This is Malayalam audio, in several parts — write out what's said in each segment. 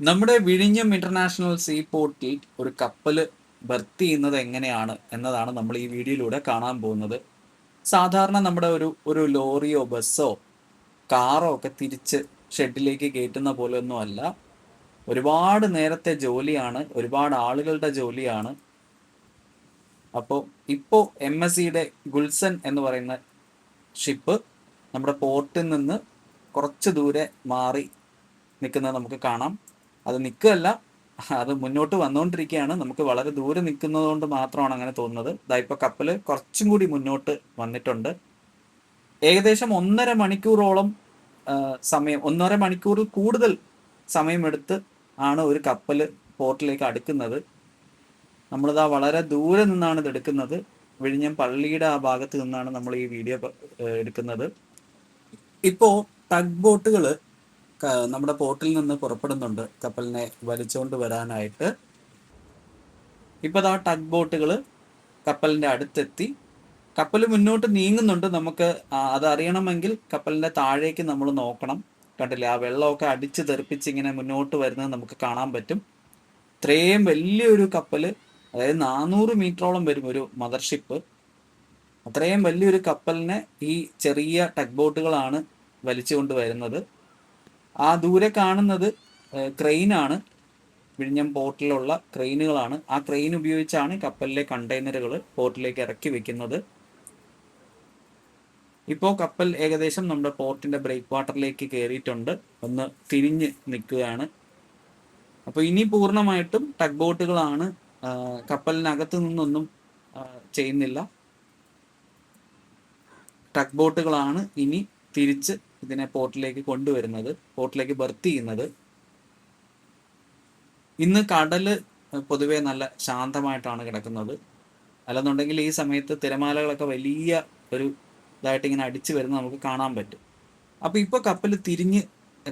നമ്മുടെ വിഴിഞ്ഞം ഇന്റർനാഷണൽ സീ പോർട്ടിൽ ഒരു കപ്പൽ ബർത്ത് ചെയ്യുന്നത് എങ്ങനെയാണ് എന്നതാണ് നമ്മൾ ഈ വീഡിയോയിലൂടെ കാണാൻ പോകുന്നത്. സാധാരണ നമ്മുടെ ഒരു ഒരു ലോറിയോ ബസ്സോ കാറോ ഒക്കെ തിരിച്ച് ഷെഡിലേക്ക് കയറ്റുന്ന പോലെയൊന്നും അല്ല. ഒരുപാട് നേരത്തെ ജോലിയാണ് ഒരുപാട് ആളുകളുടെ ജോലിയാണ്. അപ്പോൾ ഇപ്പോൾ എം എസ് സിയുടെ ഗുൽസൻ എന്ന് പറയുന്ന ഷിപ്പ് നമ്മുടെ പോർട്ടിൽ നിന്ന് കുറച്ച് ദൂരെ മാറി നിൽക്കുന്നത് നമുക്ക് കാണാം. അത് നിൽക്കുകയല്ല. അത് മുന്നോട്ട് വന്നുകൊണ്ടിരിക്കുകയാണ്. നമുക്ക് വളരെ ദൂരെ നിൽക്കുന്നത് കൊണ്ട് മാത്രമാണ് അങ്ങനെ തോന്നുന്നത്. ഇതാ ഇപ്പോൾ കപ്പൽ കുറച്ചും കൂടി മുന്നോട്ട് വന്നിട്ടുണ്ട്. ഏകദേശം ഒന്നര മണിക്കൂറോളം സമയം ഒന്നര മണിക്കൂറിൽ കൂടുതൽ സമയമെടുത്ത് ആണ് ഒരു കപ്പൽ പോർട്ടിലേക്ക് അടുക്കുന്നത്. നമ്മളിതാ വളരെ ദൂരെ നിന്നാണ് ഇത് എടുക്കുന്നത്. വിഴിഞ്ഞം പള്ളിയുടെ ആ ഭാഗത്ത് നിന്നാണ് നമ്മൾ ഈ വീഡിയോ എടുക്കുന്നത്. ഇപ്പോൾ ടഗ് ബോട്ടുകൾ നമ്മുടെ പോർട്ടിൽ നിന്ന് പുറപ്പെടുന്നുണ്ട് കപ്പലിനെ വലിച്ചുകൊണ്ട് വരാനായിട്ട്. ഇപ്പോൾ ആ ടഗ് ബോട്ടുകൾ കപ്പലിന്റെ അടുത്തെത്തി. കപ്പൽ മുന്നോട്ട് നീങ്ങുന്നുണ്ട് നമുക്ക് അതറിയണമെങ്കിൽ കപ്പലിന്റെ താഴേക്ക് നമ്മൾ നോക്കണം. കണ്ടില്ലേ ആ വെള്ളമൊക്കെ അടിച്ച് തെറിപ്പിച്ച് ഇങ്ങനെ മുന്നോട്ട് വരുന്നത് നമുക്ക് കാണാൻ പറ്റും. ഇത്രയും വലിയൊരു കപ്പൽ അതായത് നാനൂറ് മീറ്ററോളം വരും ഒരു മദർഷിപ്പ്. അത്രയും വലിയൊരു കപ്പലിനെ ഈ ചെറിയ ടഗ് ബോട്ടുകളാണ് വലിച്ചുകൊണ്ട് വരുന്നത്. ആ ദൂരെ കാണുന്നത് ക്രെയിനാണ് വിഴിഞ്ഞം പോർട്ടിലുള്ള ക്രെയിനുകളാണ് ആ ക്രെയിൻ ഉപയോഗിച്ചാണ് കപ്പലിലെ കണ്ടെയ്നറുകൾ പോർട്ടിലേക്ക് ഇറക്കി വെക്കുന്നത്. ഇപ്പോൾ കപ്പൽ ഏകദേശം നമ്മുടെ പോർട്ടിന്റെ ബ്രേക്ക് വാട്ടറിലേക്ക് കയറിയിട്ടുണ്ട് ഒന്ന് തിരിഞ്ഞ് നിൽക്കുകയാണ്. അപ്പോൾ ഇനി പൂർണമായിട്ടും ടഗ് ബോട്ടുകളാണ് കപ്പലിനകത്ത് നിന്നൊന്നും ചെയ്യുന്നില്ല. ടഗ് ബോട്ടുകളാണ് ഇനി തിരിച്ച് ഇതിനെ പോർട്ടിലേക്ക് കൊണ്ടുവരുന്നത് പോർട്ടിലേക്ക് ബർത്ത് ചെയ്യുന്നത്. ഇന്ന് കടൽ പൊതുവെ നല്ല ശാന്തമായിട്ടാണ് കിടക്കുന്നത്. അല്ലെന്നുണ്ടെങ്കിൽ ഈ സമയത്ത് തിരമാലകളൊക്കെ വലിയ ഒരു ഇതായിട്ട് ഇങ്ങനെ അടിച്ചു വരുന്നത് നമുക്ക് കാണാൻ പറ്റും. അപ്പൊ ഇപ്പൊ കപ്പൽ തിരിഞ്ഞ്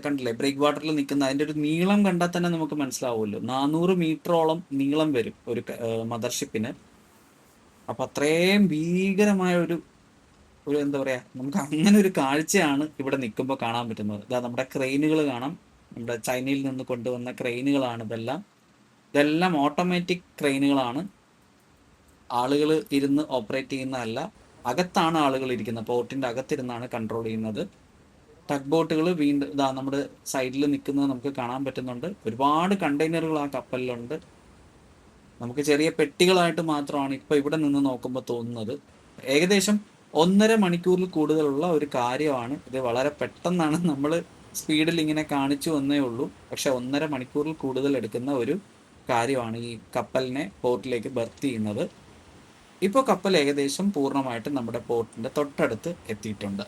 കണ്ടില്ലേ ബ്രേക്ക് വാട്ടറിൽ നിൽക്കുന്ന അതിന്റെ ഒരു നീളം കണ്ടാൽ തന്നെ നമുക്ക് മനസ്സിലാവുമല്ലോ. നാനൂറ് മീറ്ററോളം നീളം വരും ഒരു മദർഷിപ്പിന്. അപ്പൊ അത്രയും ഭീകരമായ ഒരു ഒരു എന്താ പറയാ നമുക്ക് അങ്ങനെ ഒരു കാഴ്ചയാണ് ഇവിടെ നിൽക്കുമ്പോൾ കാണാൻ പറ്റുന്നത്. ഇതാ നമ്മുടെ ക്രെയിനുകൾ കാണാം. നമ്മുടെ ചൈനയിൽ നിന്ന് കൊണ്ടുവന്ന ക്രെയിനുകളാണ് ഇതെല്ലാം. ഇതെല്ലാം ഓട്ടോമാറ്റിക് ക്രെയിനുകളാണ്. ആളുകൾ ഇരുന്ന് ഓപ്പറേറ്റ് ചെയ്യുന്നതല്ല. അകത്താണ് ആളുകൾ ഇരിക്കുന്നത്. പോർട്ടിന്റെ അകത്തിരുന്നാണ് കൺട്രോൾ ചെയ്യുന്നത്. ടഗ് ബോട്ടുകൾ വീണ്ടും ഇതാ നമ്മുടെ സൈഡിൽ നിൽക്കുന്നത് നമുക്ക് കാണാൻ പറ്റുന്നുണ്ട്. ഒരുപാട് കണ്ടെയ്നറുകൾ ആ കപ്പലിലുണ്ട്. നമുക്ക് ചെറിയ പെട്ടികളായിട്ട് മാത്രമാണ് ഇപ്പോൾ ഇവിടെ നിന്ന് നോക്കുമ്പോൾ തോന്നുന്നത്. ഏകദേശം ഒന്നര മണിക്കൂറിൽ കൂടുതലുള്ള ഒരു കാര്യമാണ്. ഇത് വളരെ പെട്ടെന്നാണ് നമ്മൾ സ്പീഡിൽ ഇങ്ങനെ കാണിച്ചു വന്നേ ഉള്ളൂ. പക്ഷെ ഒന്നര മണിക്കൂറിൽ കൂടുതൽ എടുക്കുന്ന ഒരു കാര്യമാണ് ഈ കപ്പലിനെ പോർട്ടിലേക്ക് ബർത്ത് ചെയ്യുന്നത്. ഇപ്പോൾ കപ്പൽ ഏകദേശം പൂർണമായിട്ട് നമ്മുടെ പോർട്ടിന്റെ തൊട്ടടുത്ത് എത്തിയിട്ടുണ്ട്.